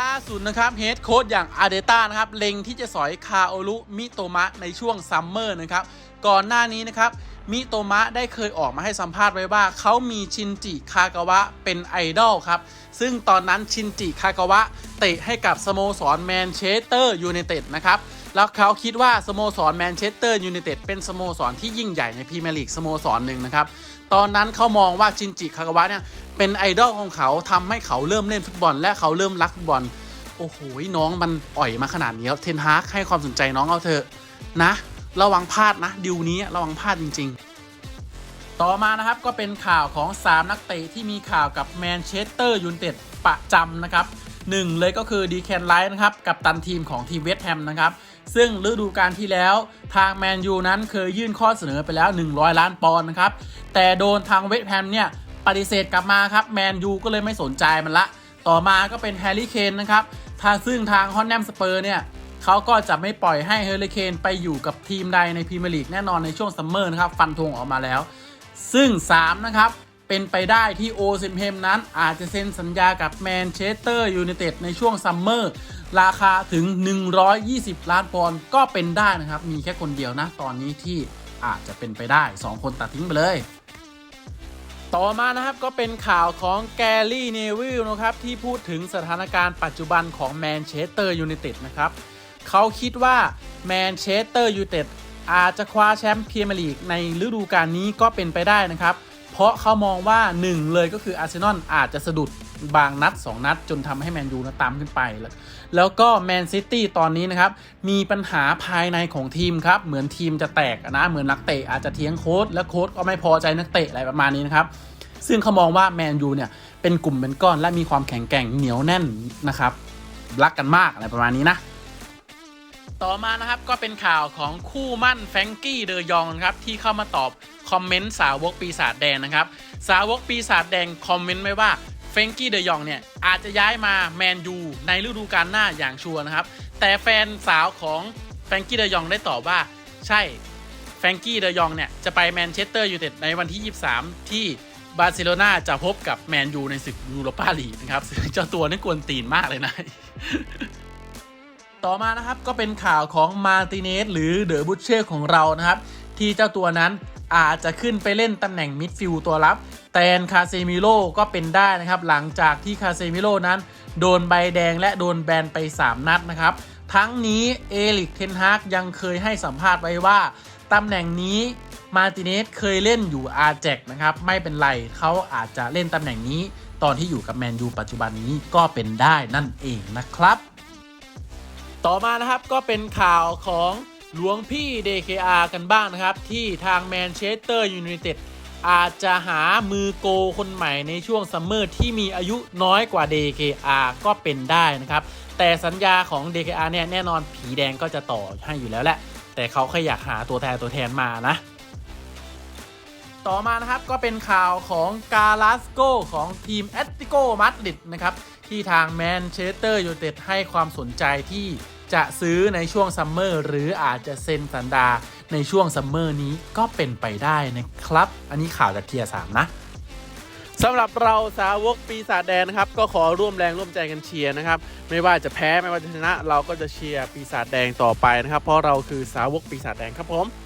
ล่าสุดนะครับเฮดโค้ดอย่างอาเดต้านะครับเล็งที่จะสอยคาโอรุมิโตมะในช่วงซัมเมอร์นะครับก่อนหน้านี้นะครับมิโตมะได้เคยออกมาให้สัมภาษณ์ไว้ว่า เขามีชินจิคากาวะเป็นไอดอลครับ ซึ่งตอนนั้นชินจิคากาวะเตะให้กับสโมสรแมนเชสเตอร์ยูไนเต็ดนะครับ แล้วเขาคิดว่าสโมสรแมนเชสเตอร์ยูไนเต็ดเป็นสโมสรที่ยิ่งใหญ่ในพรีเมียร์ลีกสโมสรหนึ่งนะครับ ตอนนั้นเขามองว่าชินจิคากาวะเนี่ยเป็นไอดอลของเขาทำให้เขาเริ่มเล่นฟุตบอล และเขาเริ่มรักฟุตบอล โอ้โห น้องมันอ่อยมาขนาดนี้แล้วเทนฮากให้ความสนใจน้องเอาเถอะนะระวังพลาดนะดิวนี้ระวังพลาดจริง ๆ ต่อมานะครับก็เป็นข่าวของ 3 นักเตะที่มีข่าวกับแมนเชสเตอร์ยูไนเต็ดประจำนะครับหนึ่งเลยก็คือดีแคนไลท์นะครับ กับตันทีมของทีมเวสต์แฮมนะครับ ซึ่งฤดูกาลที่แล้วทางแมนยูนั้นเคยยื่นข้อเสนอไปแล้ว 100 ล้านปอนด์นะครับ แต่โดนทางเวสต์แฮมเนี่ยปฏิเสธกลับมาครับแมนยูก็เลยไม่สนใจมันละ ต่อมาก็เป็นแฮร์รี่เคนนะครับทาซึ่งทางฮอนแนมสเปอร์เนี่ยเขาก็จะไม่ปล่อยให้เฮอร์รี่เคนไปอยู่กับทีมใดในพรีเมียร์ลีกแน่นอนในช่วงซัมเมอร์นะครับฟันธงออกมาแล้ว ซึ่ง 3 นะครับ เป็นไปได้ที่โอซิมเฮมนั้นอาจจะเซ็นสัญญากับแมนเชสเตอร์ยูไนเต็ดในช่วงซัมเมอร์ ราคาถึง 120 ล้านปอนด์ก็เป็นได้นะครับ มีแค่คนเดียวนะ ตอนนี้ที่อาจจะเป็นไปได้ 2 คนตัดทิ้งไปเลยต่อมานะครับก็เป็นข่าวของแกรี่เนวิลนะครับที่พูดถึงสถานการณ์ปัจจุบันของแมนเชสเตอร์ยูไนเต็ดนะครับเขาคิดว่าแมนเชสเตอร์ยูไนเต็ดอาจจะคว้าแชมป์พรีเมียร์ลีกในฤดูกาลนี้ก็เป็นไปได้นะครับ เพราะเขามองว่า 1 เลยก็คืออาร์เซนอลอาจจะสะดุดบางนัด 2 นัด จนทำให้แมนยูนะตามขึ้นไป แล้วแล้วก็แมนซิตี้ตอนนี้นะครับ มีปัญหาภายในของทีมครับ เหมือนทีมจะแตกนะ เหมือนนักเตะอาจจะเทียงโค้ดและโค้ดก็ไม่พอใจนักเตะอะไรประมาณนี้นะครับ ซึ่งเขามองว่าแมนยูเนี่ยเป็นกลุ่มเป็นก้อนและมีความแข็งแกร่งเหนียวแน่นนะครับรักกันมากอะไรประมาณนี้นะต่อมานะครับก็เป็นข่าวของคู่มั่นแฟรงกี้เดยองครับที่เข้ามาตอบ คอมเมนต์สาวกปีศาจแดงนะครับ สาวกปีศาจแดงคอมเมนต์ไว้ว่าแฟงกี้เดยองเนี่ยอาจจะย้ายมาแมนยูในฤดูกาลหน้าอย่างชัวร์นะครับ แต่แฟนสาวของแฟงกี้เดยองได้ตอบว่าใช่แฟงกี้เดยองเนี่ยจะไปแมนเชสเตอร์ยูไนเต็ดในวันที่ 23 ที่บาร์เซโลนาจะพบกับแมนยูในศึกยูโรปาลีกนะครับเจ้าตัวนี่กวนตีนมากเลยนะ ต่อมานะครับก็เป็นข่าวของมาร์ติเนสหรือเดอะบุชเชอร์ของเรานะครับ ที่เจ้าตัวนั้น อาจจะขึ้นไปเล่นตำแหน่งมิดฟิลด์ตัวรับแตนคาเซมิโลก็เป็นได้นะครับ หลังจากที่คาเซมิโลนั้น โดนใบแดงและโดนแบนไป 3 นัดนะครับ ทั้งนี้เอลิกเทนฮากยังเคยให้สัมภาษณ์ไว้ว่าตำแหน่งนี้มาติเนสเคยเล่นอยู่อาแจกนะครับ ไม่เป็นไรเขาอาจจะเล่นตำแหน่งนี้ ตอนที่อยู่กับแมนยูปัจจุบันนี้ก็เป็นได้นั่นเองนะครับ ต่อมานะครับก็เป็นข่าวของ หลวงพี่ DKR กันบ้างนะครับ ที่ทางแมนเชสเตอร์ยูไนเต็ดอาจจะหามือโกคนใหม่ในช่วงซัมเมอร์ที่มีอายุน้อยกว่า DKR ก็เป็นได้นะครับ แต่สัญญาของ DKR เนี่ยแน่นอนผีแดงก็จะต่อให้อยู่แล้วแหละ แต่เขาแค่อยากหาตัวแทนตัวแทนมานะ ต่อมานะครับก็เป็นข่าวของกาลาสโกของทีมแอตติโกมาดริดนะครับ ที่ทางแมนเชสเตอร์ยูไนเต็ดให้ความสนใจที่จะซื้อในช่วงซัมเมอร์หรืออาจจะเซ็นสัญญาในช่วงซัมเมอร์นี้ก็เป็นไปได้นะครับ อันนี้ข่าวจากเทียสามนะสำหรับเราสาวกปีศาจแดงนะครับ ก็ขอร่วมแรงร่วมใจกันเชียร์นะครับ ไม่ว่าจะแพ้ไม่ว่าจะชนะ เราก็จะเชียร์ปีศาจแดงต่อไปนะครับ เพราะเราคือสาวกปีศาจแดงครับผม